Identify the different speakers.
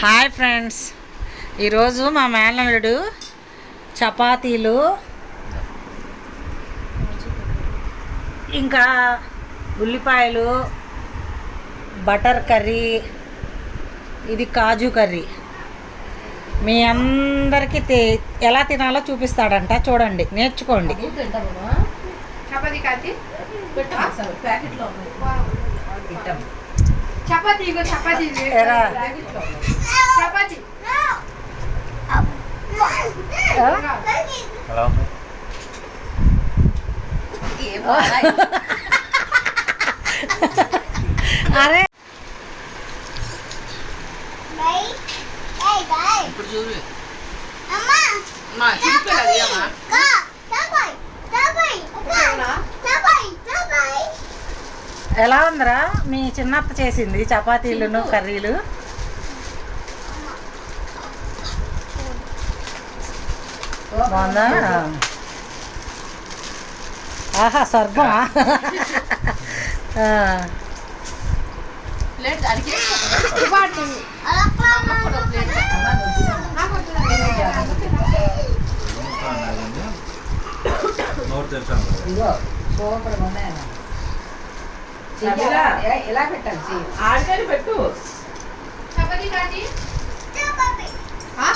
Speaker 1: Hi friends. ఈరోజు మా మేనల్లుడు చపాతీలు ఇంకా ఉల్లిపాయలు బటర్ కర్రీ ఇది కాజు కర్రీ. మీ అందరికీ ఎలా తినాలో చూపిస్తాడంట. చూడండి నేర్చుకోండి.
Speaker 2: చపాతీ కాతి చపాతీ ఇగో చపాతీ ఇవి.
Speaker 1: ఎరా.
Speaker 2: చపాతీ
Speaker 1: ఆ?
Speaker 3: ఎలా ఉంది
Speaker 1: అరే
Speaker 4: ఇప్పుడు చూడు అమ్మా చూపించాలి అమ్మా
Speaker 1: ఎలా ఉందిరా? మీ చిన్నత్త చేసింది చపాతీలను కర్రీలు. బాగుందా? ఆహా స్వర్గమా? ఆ,
Speaker 4: ప్లేట్
Speaker 5: ఎలా పెట్టాలి
Speaker 4: ఆడికాయలు పెట్టు.
Speaker 2: చపాతీ కాతి ఆ,